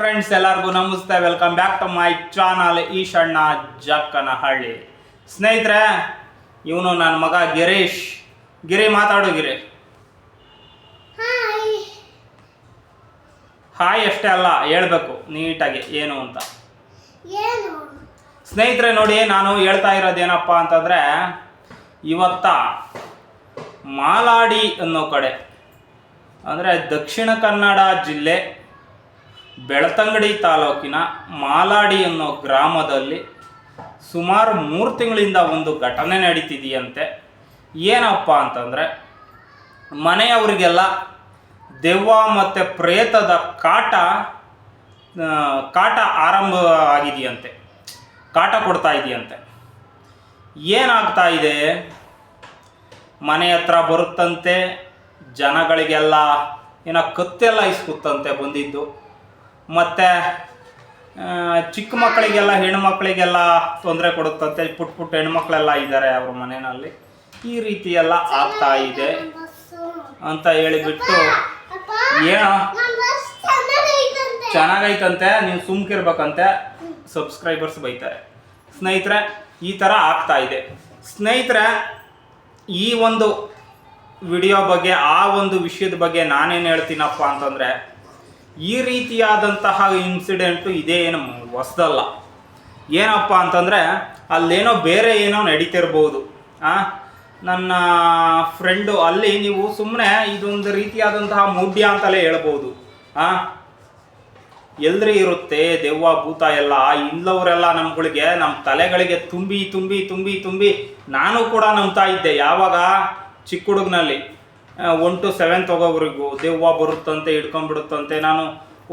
Friends ಎಲ್ಲರಿಗೂ ನಮಸ್ತೆ. Welcome back to my channel Eshanna Jakkanahalli. ಸ್ನೇಹಿತರೆ ಇವನು ನನ್ನ ಮಗ ಗಿರೀಶ್. ಗಿರಿ ಮಾತಾಡು ಗಿರಿ. ಹಾಯ್ ಅಷ್ಟೇ ಅಲ್ಲ ಹೇಳ್ಬೇಕು ನೀಟಾಗಿ ಏನು ಅಂತ. ಸ್ನೇಹಿತರೆ ನೋಡಿ ನಾನು ಹೇಳ್ತಾ ಇರೋದೇನಪ್ಪ ಅಂತಂದರೆ ಇವತ್ತ ಮಾಲಾಡಿ ಅನ್ನೋ ಕಡೆ ಅಂದರೆ ದಕ್ಷಿಣ ಕನ್ನಡ ಜಿಲ್ಲೆ ಬೆಳ್ತಂಗಡಿ ತಾಲೂಕಿನ ಮಾಲಾಡಿ ಅನ್ನೋ ಗ್ರಾಮದಲ್ಲಿ ಸುಮಾರು ಮೂರು ತಿಂಗಳಿಂದ ಒಂದು ಘಟನೆ ನಡೀತಿದೆಯಂತೆ. ಏನಪ್ಪ ಅಂತಂದರೆ, ಮನೆಯವರಿಗೆಲ್ಲ ದೆವ್ವ ಮತ್ತು ಪ್ರೇತದ ಕಾಟ ಕಾಟ ಆರಂಭ ಆಗಿದೆಯಂತೆ. ಕಾಟ ಕೊಡ್ತಾ ಇದೆಯಂತೆ. ಏನಾಗ್ತಾ ಇದೆ? ಮನೆ ಹತ್ರ ಬರುತ್ತಂತೆ, ಜನಗಳಿಗೆಲ್ಲ ಏನೋ ಕತ್ತೆಲ್ಲ ಇಸ್ಕುತ್ತಂತೆ ಬಂದಿದ್ದು. ಮತ್ತು ಚಿಕ್ಕ ಮಕ್ಕಳಿಗೆಲ್ಲ ಹೆಣ್ಮಕ್ಳಿಗೆಲ್ಲ ತೊಂದರೆ ಕೊಡುತ್ತಂತೆ ಪುಟ್ಟ ಪುಟ್ಟ ಹೆಣ್ಮಕ್ಳೆಲ್ಲ ಇದ್ದಾರೆ ಅವ್ರ ಮನೆಯಲ್ಲಿ. ಈ ರೀತಿ ಎಲ್ಲ ಆಗ್ತಾ ಇದೆ ಅಂತ ಹೇಳಿಬಿಟ್ಟು ಏನೋ ಚೆನ್ನಾಗೈತಂತೆ, ನೀವು ಸುಮ್ಕಿರ್ಬೇಕಂತೆ ಸಬ್ಸ್ಕ್ರೈಬರ್ಸ್ ಬೈತಾರೆ. ಸ್ನೇಹಿತರೆ, ಈ ಥರ ಆಗ್ತಾ ಇದೆ. ಸ್ನೇಹಿತರೆ, ಈ ಒಂದು ವಿಡಿಯೋ ಬಗ್ಗೆ, ಆ ಒಂದು ವಿಷಯದ ಬಗ್ಗೆ ನಾನೇನು ಹೇಳ್ತೀನಪ್ಪ ಅಂತಂದರೆ ಈ ರೀತಿಯಾದಂತಹ ಇನ್ಸಿಡೆಂಟು ಇದೇ ಏನು ಹೊಸದಲ್ಲ. ಏನಪ್ಪ ಅಂತಂದರೆ, ಅಲ್ಲೇನೋ ಬೇರೆ ಏನೋ ನಡೀತಿರ್ಬೋದು. ನನ್ನ ಫ್ರೆಂಡು ಅಲ್ಲಿ ನೀವು ಸುಮ್ಮನೆ ಇದೊಂದು ರೀತಿಯಾದಂತಹ ಮೂಢ್ಯ ಅಂತಲೇ ಹೇಳ್ಬೋದು. ಆ, ಎಲ್ರಿ ಇರುತ್ತೆ, ದೆವ್ವ ಭೂತ ಎಲ್ಲ ಇಲ್ಲವರೆಲ್ಲ ನಮ್ಗಳಿಗೆ ನಮ್ಮ ತಲೆಗಳಿಗೆ ತುಂಬಿ ತುಂಬಿ ತುಂಬಿ ತುಂಬಿ, ನಾನು ಕೂಡ ನಂಬ್ತಾ ಇದ್ದೆ ಯಾವಾಗ? ಚಿಕ್ಕ ಹುಡುಗನಲ್ಲಿ. ಒನ್ ಟು ಸೆವೆನ್ ತಗೋಬ್ರಿಗೂ. ದೆವ್ವ ಬರುತ್ತಂತೆ, ಹಿಡ್ಕೊಂಡ್ಬಿಡುತ್ತಂತೆ. ನಾನು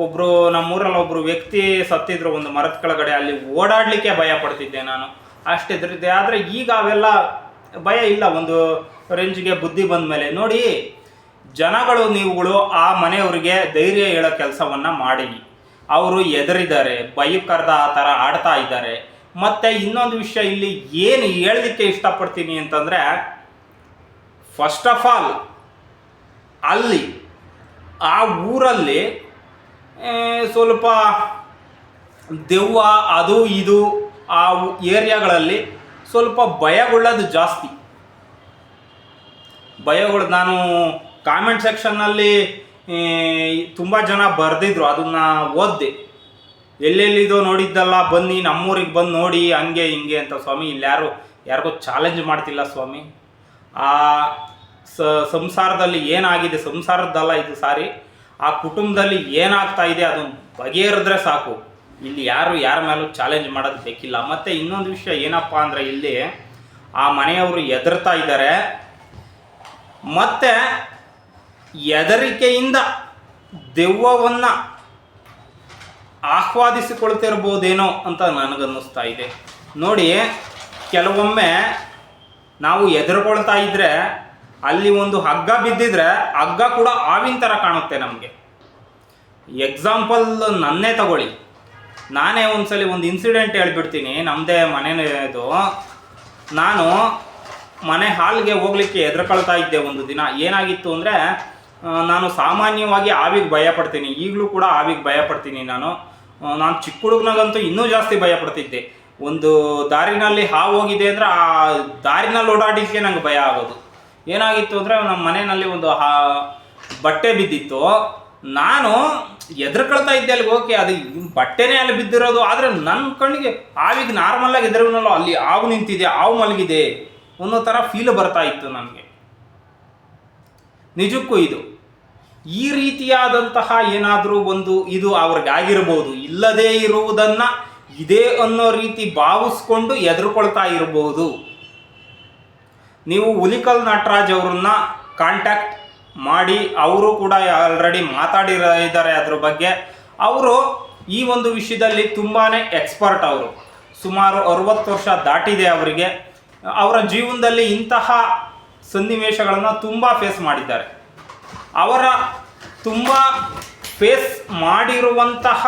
ಒಬ್ಬರು ನಮ್ಮೂರಲ್ಲಿ ಒಬ್ಬರು ವ್ಯಕ್ತಿ ಸತ್ತಿದ್ರು ಒಂದು ಮರದ ಕೆಳಗಡೆ. ಅಲ್ಲಿ ಓಡಾಡಲಿಕ್ಕೆ ಭಯ ಪಡ್ತಿದ್ದೆ ನಾನು. ಅಷ್ಟಿದ್ರಿದ್ದೆ ಆದರೆ ಈಗ ಅವೆಲ್ಲ ಭಯ ಇಲ್ಲ. ಒಂದು ರೇಂಜ್ಗೆ ಬುದ್ಧಿ ಬಂದ ಮೇಲೆ ನೋಡಿ, ಜನಗಳು ನೀವುಗಳು ಆ ಮನೆಯವರಿಗೆ ಧೈರ್ಯ ಹೇಳೋ ಕೆಲಸವನ್ನ ಮಾಡಿ. ಅವರು ಎದರಿದ್ದಾರೆ. ಬೈಕರ್ದ ಆ ಥರ ಆಡ್ತಾ ಇದ್ದಾರೆ. ಮತ್ತೆ ಇನ್ನೊಂದು ವಿಷಯ ಇಲ್ಲಿ ಏನು ಹೇಳಲಿಕ್ಕೆ ಇಷ್ಟಪಡ್ತೀನಿ ಅಂತಂದರೆ ಫಸ್ಟ್ ಆಫ್ ಆಲ್ ಅಲ್ಲಿ, ಆ ಊರಲ್ಲಿ ಸ್ವಲ್ಪ ದೆವ್ವ, ಅದು, ಇದು, ಆ ಏರಿಯಾಗಳಲ್ಲಿ ಸ್ವಲ್ಪ ಭಯಗೊಳ್ಳೋದು ಜಾಸ್ತಿ. ಭಯಗಳು, ನಾನು ಕಾಮೆಂಟ್ ಸೆಕ್ಷನ್ನಲ್ಲಿ ತುಂಬ ಜನ ಬರೆದಿದ್ರು, ಅದನ್ನು ಓದಿದೆ. ಎಲ್ಲೆಲ್ಲಿದೋ ನೋಡಿದ್ದಲ್ಲ, ಬನ್ನಿ, ನಮ್ಮೂರಿಗೆ ಬಂದು ನೋಡಿ, ಹಂಗೆ, ಹಿಂಗೆ ಅಂತ ಸ್ವಾಮಿ ಇಲ್ಲಿ ಯಾರು ಯಾರಿಗೂ ಚಾಲೆಂಜ್ ಮಾಡ್ತಿಲ್ಲ ಸ್ವಾಮಿ. ಆ ಸ ಸಂಸಾರದಲ್ಲಿ ಏನಾಗಿದೆ? ಸಂಸಾರದ್ದಲ್ಲ ಇದು ಸಾರಿ. ಆ ಕುಟುಂಬದಲ್ಲಿ ಏನಾಗ್ತಾ ಇದೆ ಅದನ್ನು ಬಗೆಹರಿದ್ರೆ ಸಾಕು. ಇಲ್ಲಿ ಯಾರು ಯಾರ ಮೇಲೂ ಚಾಲೆಂಜ್ ಮಾಡೋದು ಬೇಕಿಲ್ಲ. ಮತ್ತು ಇನ್ನೊಂದು ವಿಷಯ ಏನಪ್ಪ ಅಂದರೆ ಇಲ್ಲಿ ಆ ಮನೆಯವರು ಎದುರ್ತಾ ಇದ್ದಾರೆ. ಮತ್ತೆ ಹೆದರಿಕೆಯಿಂದ ದೆವ್ವವನ್ನು ಆಹ್ವಾದಿಸಿಕೊಳ್ತಿರ್ಬೋದೇನೋ ಅಂತ ನನಗನ್ನಿಸ್ತಾ ಇದೆ. ನೋಡಿ, ಕೆಲವೊಮ್ಮೆ ನಾವು ಎದುರುಕೊಳ್ತಾ ಇದ್ರೆ ಅಲ್ಲಿ ಒಂದು ಹಗ್ಗ ಬಿದ್ದಿದ್ರೆ ಹಗ್ಗ ಕೂಡ ಆವಿನ ಥರ ಕಾಣುತ್ತೆ ನಮಗೆ. ಎಕ್ಸಾಂಪಲ್ ನನ್ನೇ ತಗೊಳ್ಳಿ. ನಾನೇ ಒಂದ್ಸಲಿ ಒಂದು ಇನ್ಸಿಡೆಂಟ್ ಹೇಳ್ಬಿಡ್ತೀನಿ ನಮ್ಮದೇ ಮನೆಯದು ನಾನು ಮನೆ ಹಾಲ್ಗೆ ಹೋಗ್ಲಿಕ್ಕೆ ಎದ್ರಕಳ್ತಾ ಇದ್ದೆ ಒಂದು ದಿನ. ಏನಾಗಿತ್ತು ಅಂದರೆ ನಾನು ಸಾಮಾನ್ಯವಾಗಿ ಆವಿಗೆ ಭಯ ಪಡ್ತೀನಿ ಈಗಲೂ ಕೂಡ ಆವಿಗೆ ಭಯ ಪಡ್ತೀನಿ ನಾನು ನಾನು ಚಿಕ್ಕ ಹುಡುಗನಾಗಂತೂ ಇನ್ನೂ ಜಾಸ್ತಿ ಭಯ ಪಡ್ತಿದ್ದೆ ಒಂದು ದಾರಿನಲ್ಲಿ ಹಾವು ಹೋಗಿದೆ ಅಂದರೆ ಆ ದಾರಿನಲ್ಲಿ ಓಡಾಡಿಕ್ಕೆ ನಂಗೆ ಭಯ ಆಗೋದು. ಏನಾಗಿತ್ತು ಅಂದರೆ ನಮ್ಮ ಮನೆಯಲ್ಲಿ ಒಂದು ಹಾ ಬಟ್ಟೆ ಬಿದ್ದಿತ್ತು. ನಾನು ಎದ್ರಕೊಳ್ತಾ ಇದ್ದೆ ಅಲ್ಲಿಗೆ ಓಕೆ ಅದು ಬಟ್ಟೆನೇ ಅಲ್ಲಿ ಬಿದ್ದಿರೋದು. ಆದರೆ ನನ್ನ ಕಣ್ಣಿಗೆ ಆವಿಗೆ ನಾರ್ಮಲಾಗಿ ಎದುರುನಲ್ಲೋ ಅಲ್ಲಿ ಹಾವು ನಿಂತಿದೆ, ಹಾವು ಮಲಗಿದೆ ಅನ್ನೋ ಥರ ಫೀಲ್ ಬರ್ತಾ ಇತ್ತು ನನಗೆ. ನಿಜಕ್ಕೂ ಇದು. ಈ ರೀತಿಯಾದಂತಹ ಏನಾದರೂ ಒಂದು ಇದು ಅವ್ರಿಗೆ ಆಗಿರ್ಬೋದು, ಇಲ್ಲದೇ ಇರುವುದನ್ನ ಇದೆ ಅನ್ನೋ ರೀತಿ ಭಾವಿಸ್ಕೊಂಡು ಎದುರುಕೊಳ್ತಾ ಇರಬಹುದು ನೀವು ಹುಲಿಕಲ್ ನಟರಾಜ್ ಅವರನ್ನ ಕಾಂಟ್ಯಾಕ್ಟ್ ಮಾಡಿ, ಅವರು ಕೂಡ ಆಲ್ರೆಡಿ ಮಾತಾಡಿರ ಇದ್ದಾರೆ ಅದ್ರ ಬಗ್ಗೆ. ಅವರು ಈ ಒಂದು ವಿಷಯದಲ್ಲಿ ತುಂಬಾ ಎಕ್ಸ್ಪರ್ಟ್ ಅವರು. ಸುಮಾರು ಅರವತ್ತು ವರ್ಷ ದಾಟಿದೆ ಅವರಿಗೆ. ಅವರ ಜೀವನದಲ್ಲಿ ಇಂತಹ ಸನ್ನಿವೇಶಗಳನ್ನು ತುಂಬ ಫೇಸ್ ಮಾಡಿದ್ದಾರೆ. ಅವರ ತುಂಬ ಫೇಸ್ ಮಾಡಿರುವಂತಹ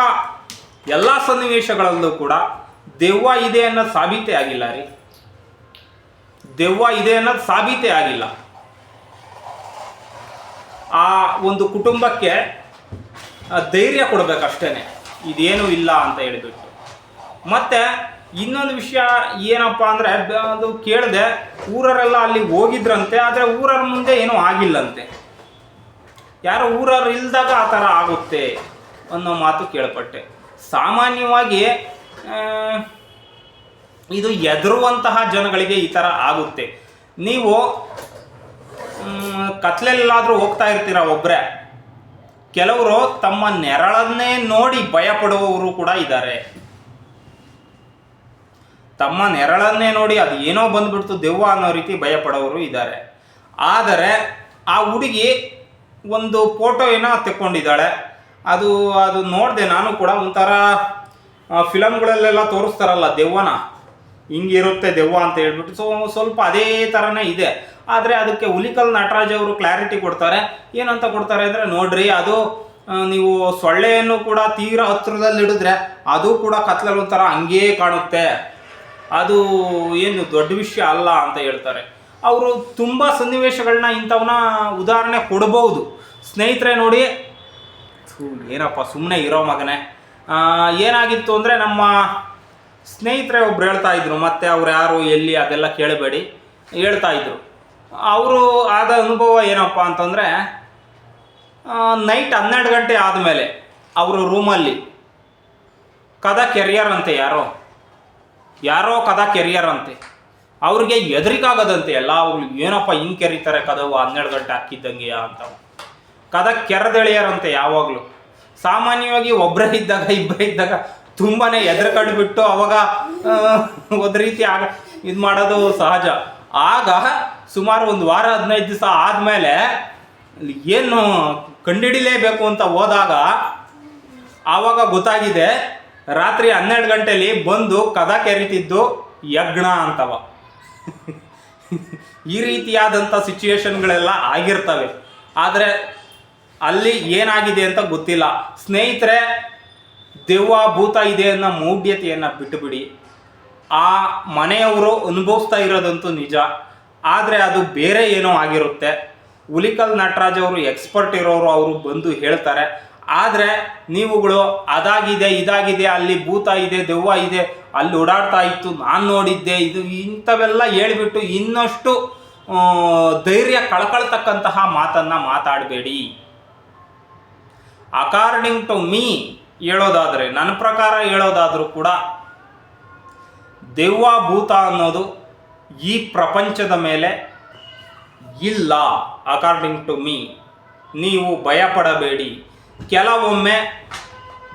ಎಲ್ಲ ಸನ್ನಿವೇಶಗಳಲ್ಲೂ ಕೂಡ ದೆವ್ವ ಇದೆ ಅನ್ನೋ ಸಾಬೀತೆ ಆಗಿಲ್ಲ ರೀ. ದೆವ್ವ ಇದೆ ಅನ್ನೋದು ಸಾಬೀತೆ ಆಗಿಲ್ಲ. ಆ ಒಂದು ಕುಟುಂಬಕ್ಕೆ ಧೈರ್ಯ ಕೊಡಬೇಕಷ್ಟೇ ಇದೇನು ಇಲ್ಲ ಅಂತ ಹೇಳಿಬಿಟ್ಟು ಮತ್ತೆ ಇನ್ನೊಂದು ವಿಷಯ ಏನಪ್ಪ ಅಂದರೆ ಅದು ಕೇಳಿದೆ ಊರರೆಲ್ಲ ಅಲ್ಲಿ ಹೋಗಿದ್ರಂತೆ, ಆದರೆ ಊರರ ಮುಂದೆ ಏನೂ ಆಗಿಲ್ಲಂತೆ. ಯಾರೋ ಊರರು ಇಲ್ದಾಗ ಆ ಥರ ಆಗುತ್ತೆ ಅನ್ನೋ ಮಾತು ಕೇಳ್ಪಟ್ಟೆ. ಸಾಮಾನ್ಯವಾಗಿ ಇದು ಎದುರುವಂತಹ ಜನಗಳಿಗೆ ಈ ಥರ ಆಗುತ್ತೆ. ನೀವು ಕತ್ಲೆಲ್ಲಾದರೂ ಹೋಗ್ತಾ ಇರ್ತೀರ ಒಬ್ಬರೇ ಕೆಲವರು ತಮ್ಮ ನೆರಳನ್ನೇ ನೋಡಿ ಭಯ ಪಡುವವರು ಕೂಡ ಇದ್ದಾರೆ. ತಮ್ಮ ನೆರಳನ್ನೇ ನೋಡಿ ಅದು ಏನೋ ಬಂದ್ಬಿಡ್ತು, ದೆವ್ವ ಅನ್ನೋ ರೀತಿ ಭಯ ಪಡೋರು ಇದ್ದಾರೆ. ಆದರೆ, ಆ ಹುಡುಗಿ ಒಂದು ಫೋಟೋ ಏನೋ ತೆಕ್ಕೊಂಡಿದ್ದಾಳೆ. ಅದು ಅದು ನೋಡಿದೆ ನಾನು ಕೂಡ ಒಂಥರ ಫಿಲಮ್ಗಳಲ್ಲೆಲ್ಲ ತೋರಿಸ್ತಾರಲ್ಲ ದೆವ್ವನ. ಹಿಂಗಿರುತ್ತೆ ದೆವ್ವ ಅಂತ ಹೇಳ್ಬಿಟ್ಟು ಸೊ, ಸ್ವಲ್ಪ ಅದೇ ಥರನೇ ಇದೆ. ಆದರೆ ಅದಕ್ಕೆ ಹುಲಿಕಲ್ ನಟರಾಜ್ ಅವರು ಕ್ಲಾರಿಟಿ ಕೊಡ್ತಾರೆ. ಏನಂತ ಕೊಡ್ತಾರೆ ಅಂದರೆ, ನೋಡ್ರಿ, ಅದು ನೀವು ಸೊಳ್ಳೆಯನ್ನು ಕೂಡ ತೀರ ಹತ್ರದಲ್ಲಿ ಹಿಡಿದ್ರೆ ಅದು ಕೂಡ ಕತ್ಲಲ್ಲಿ ಒಂಥರ ಹಂಗೇ ಕಾಣುತ್ತೆ. ಅದು ಏನು ದೊಡ್ಡ ವಿಷಯ ಅಲ್ಲ ಅಂತ ಹೇಳ್ತಾರೆ. ಅವರು ತುಂಬ ಸನ್ನಿವೇಶಗಳನ್ನ ಇಂಥವನ್ನ ಉದಾಹರಣೆ ಕೊಡಬಹುದು ಸ್ನೇಹಿತರೆ ನೋಡಿ ಏನಪ್ಪ ಸುಮ್ಮನೆ ಇರೋ ಮಗನೇ. ಏನಾಗಿತ್ತು ಅಂದರೆ ನಮ್ಮ ಸ್ನೇಹಿತರೆ ಒಬ್ರು ಹೇಳ್ತಾ ಇದ್ರು, ಮತ್ತೆ ಅವ್ರು ಯಾರು, ಎಲ್ಲಿ, ಅದೆಲ್ಲ ಕೇಳಬೇಡಿ ಹೇಳ್ತಾ ಇದ್ರು. ಅವರು ಆದ ಅನುಭವ ಏನಪ್ಪ ಅಂತಂದರೆ ನೈಟ್ ಹನ್ನೆರಡು ಗಂಟೆ ಆದಮೇಲೆ ಅವರು ರೂಮಲ್ಲಿ ಕದ ಕೆರಿಯರ್ ಅಂತೆ ಯಾರೋ ಯಾರೋ ಕದ ಕೆರಿಯರ್ ಅಂತೆ, ಅವ್ರಿಗೆ ಎದುರಿಗಾಗದಂತೆ ಎಲ್ಲ, ಅವ್ರು ಏನಪ್ಪ ಹಿಂಗೆ ಕೆರಿತಾರೆ ಕದವು, ಹನ್ನೆರಡು ಗಂಟೆ ಹಾಕಿದ್ದಂಗೆ ಅಂತ. ಕದ ಕೆರೆದೆಳೆಯರಂತೆ ಯಾವಾಗಲೂ. ಸಾಮಾನ್ಯವಾಗಿ ಒಬ್ಬರೇ ಇದ್ದಾಗ ಇಬ್ಬರೇ ಇದ್ದಾಗ ತುಂಬಾ ಬಿಟ್ಟು ಅವಾಗ ಒಂದು ರೀತಿ ಆಗ ಇದು ಮಾಡೋದು ಸಹಜ. ಆಗ ಸುಮಾರು ಒಂದು ವಾರ, ಹದಿನೈದು ದಿವಸ ಆದಮೇಲೆ ಏನು ಕಂಡಿಡಿಲೇಬೇಕು ಅಂತ ಹೋದಾಗ ಆವಾಗ ಗೊತ್ತಾಗಿದೆ, ರಾತ್ರಿ ಹನ್ನೆರಡು ಗಂಟೆಲಿ ಬಂದು ಕದ ಕೆರಿತಿದ್ದು ಯಜ್ಞ ಅಂತವ. ಈ ರೀತಿಯಾದಂಥ ಸಿಚುವೇಶನ್ಗಳೆಲ್ಲ ಆಗಿರ್ತವೆ. ಆದರೆ ಅಲ್ಲಿ ಏನಾಗಿದೆ ಅಂತ ಗೊತ್ತಿಲ್ಲ. ಸ್ನೇಹಿತರೆ ದೆವ್ವ ಭೂತ ಇದೆ ಅನ್ನೋ ಮೌಢ್ಯತೆಯನ್ನು ಬಿಟ್ಟುಬಿಡಿ. ಆ ಮನೆಯವರು ಅನುಭವಿಸ್ತಾ ಇರೋದಂತೂ ನಿಜ. ಆದರೆ ಅದು ಬೇರೆ ಏನೋ ಆಗಿರುತ್ತೆ. ಹುಲಿಕಲ್ ನಟರಾಜ್ ಅವರು ಎಕ್ಸ್ಪರ್ಟ್ ಇರೋರು ಅವರು ಬಂದು ಹೇಳ್ತಾರೆ, ಆದರೆ ನೀವುಗಳು ಅದಾಗಿದೆ, ಇದಾಗಿದೆ, ಅಲ್ಲಿ ಭೂತ ಇದೆ, ದೆವ್ವ ಇದೆ, ಅಲ್ಲಿ ಓಡಾಡ್ತಾ ಇತ್ತು, ನಾನು ನೋಡಿದ್ದೆ, ಇದು ಇಂಥವೆಲ್ಲ ಹೇಳಿಬಿಟ್ಟು ಇನ್ನಷ್ಟು ಧೈರ್ಯ ಕಳ್ಕೊಳ್ತಕ್ಕಂತಹ ಮಾತನ್ನು ಮಾತಾಡಬೇಡಿ. ಅಕಾರ್ಡಿಂಗ್ ಟು ಮೀ ಹೇಳೋದಾದರೆ, ನನ್ನ ಪ್ರಕಾರ ಹೇಳೋದಾದರೂ ಕೂಡ ದೆವ್ವ ಭೂತ ಅನ್ನೋದು ಈ ಪ್ರಪಂಚದ ಮೇಲೆ ಇಲ್ಲ ಅಕಾರ್ಡಿಂಗ್ ಟು ಮೀ ನೀವು ಭಯಪಡಬೇಡಿ. ಕೆಲವೊಮ್ಮೆ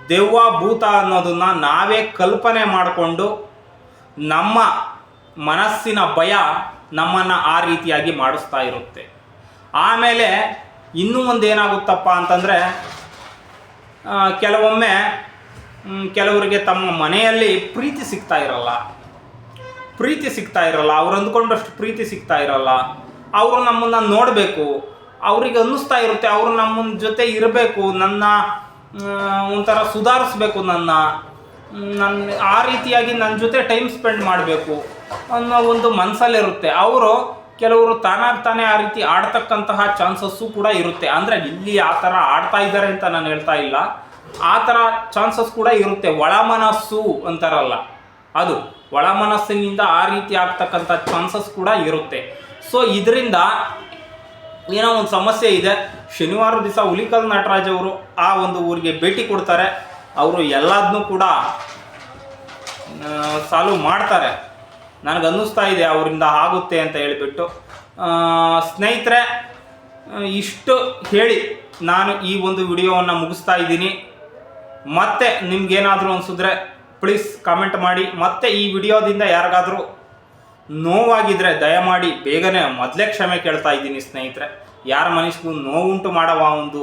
ದೆವ್ವ ಭೂತ ಅನ್ನೋದನ್ನು ನಾವೇ ಕಲ್ಪನೆ ಮಾಡಿಕೊಂಡು ನಮ್ಮ ಮನಸ್ಸಿನ ಭಯ ನಮ್ಮನ್ನು ಆ ರೀತಿಯಾಗಿ ಮಾಡಿಸ್ತಾ ಇರುತ್ತೆ. ಆಮೇಲೆ ಇನ್ನೂ ಒಂದು ಏನಾಗುತ್ತಪ್ಪ ಅಂತಂದರೆ ಕೆಲವೊಮ್ಮೆ ಕೆಲವರಿಗೆ ತಮ್ಮ ಮನೆಯಲ್ಲಿ ಪ್ರೀತಿ ಸಿಗ್ತಾ ಇರಲ್ಲ. ಪ್ರೀತಿ ಸಿಗ್ತಾ ಇರಲ್ಲ. ಅವ್ರು ಅಂದ್ಕೊಂಡಷ್ಟು ಪ್ರೀತಿ ಸಿಗ್ತಾ ಇರಲ್ಲ. ಅವರು ನಮ್ಮನ್ನು ನೋಡಬೇಕು. ಅವರಿಗೆ ಅನ್ನಿಸ್ತಾ ಇರುತ್ತೆ. ಅವರು ನಮ್ಮ ಜೊತೆ ಇರಬೇಕು. ನನ್ನ ಒಂಥರ ಸುಧಾರಿಸ್ಬೇಕು ನನ್ನ. ನನ್ನ ಆ ರೀತಿಯಾಗಿ ನನ್ನ ಜೊತೆ ಟೈಮ್ ಸ್ಪೆಂಡ್ ಮಾಡಬೇಕು ಅನ್ನೋ ಒಂದು ಮನಸ್ಸಲ್ಲಿರುತ್ತೆ ಅವರು ಕೆಲವರು ತಾನಾಗಿ ತಾನೇ ಆ ರೀತಿ ಆಡ್ತಕ್ಕಂತಹ ಚಾನ್ಸಸ್ಸು ಕೂಡ ಇರುತ್ತೆ. ಅಂದರೆ ಇಲ್ಲಿ ಆ ಥರ ಆಡ್ತಾ ಇದ್ದಾರೆ ಅಂತ ನಾನು ಹೇಳ್ತಾ ಇಲ್ಲ. ಆ ಥರ ಚಾನ್ಸಸ್ ಕೂಡ ಇರುತ್ತೆ. ಒಳಮನಸ್ಸು ಅಂತಾರಲ್ಲ. ಅದು ಒಳಮನಸ್ಸಿನಿಂದ ಆ ರೀತಿ ಆಗ್ತಕ್ಕಂಥ ಚಾನ್ಸಸ್ ಕೂಡ ಇರುತ್ತೆ. ಸೊ ಇದರಿಂದ ಏನೋ ಒಂದು ಸಮಸ್ಯೆ ಇದೆ. ಶನಿವಾರ ದಿವಸ ಹುಲಿಕಲ್ ನಟರಾಜ್ ಅವರು ಆ ಒಂದು ಊರಿಗೆ ಭೇಟಿ ಕೊಡ್ತಾರೆ. ಅವರು ಎಲ್ಲದನ್ನೂ ಕೂಡ ಸಾಲ್ವ್ ಮಾಡ್ತಾರೆ. ನನಗೆ ಅನ್ನಿಸ್ತಾ ಇದೆ ಅವರಿಂದ ಆಗುತ್ತೆ ಅಂತ ಹೇಳಿಬಿಟ್ಟು. ಸ್ನೇಹಿತರೆ, ಇಷ್ಟು ಹೇಳಿ ನಾನು ಈ ಒಂದು ವಿಡಿಯೋವನ್ನು ಮುಗಿಸ್ತಾ ಇದ್ದೀನಿ. ಮತ್ತೆ ನಿಮ್ಗೇನಾದರೂ ಅನಿಸಿದ್ರೆ ಪ್ಲೀಸ್ ಕಾಮೆಂಟ್ ಮಾಡಿ. ಮತ್ತೆ ಈ ವಿಡಿಯೋದಿಂದ ಯಾರಿಗಾದರೂ ನೋವಾಗಿದ್ರೆ ದಯಮಾಡಿ ಬೇಗನೆ ಮೊದಲೇ ಕ್ಷಮೆ ಕೇಳ್ತಾ ಇದ್ದೀನಿ ಸ್ನೇಹಿತರೆ. ಯಾರ ಮನಸ್ಸಿಗೂ ನೋವುಂಟು ಮಾಡುವ ಒಂದು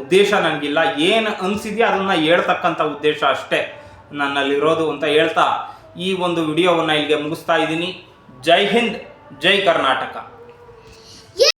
ಉದ್ದೇಶ ನನಗಿಲ್ಲ ಏನು ಅನಿಸಿದೆಯೋ ಅದನ್ನು ಹೇಳ್ತಕ್ಕಂಥ ಉದ್ದೇಶ ಅಷ್ಟೇ ನನ್ನಲ್ಲಿರೋದು ಅಂತ ಹೇಳ್ತಾ ಈ ಒಂದು ವಿಡಿಯೋವನ್ನು ಇಲ್ಲಿಗೆ ಮುಗಿಸ್ತಾ ಇದ್ದೀನಿ. ಜೈ ಹಿಂದ್, ಜೈ ಕರ್ನಾಟಕ.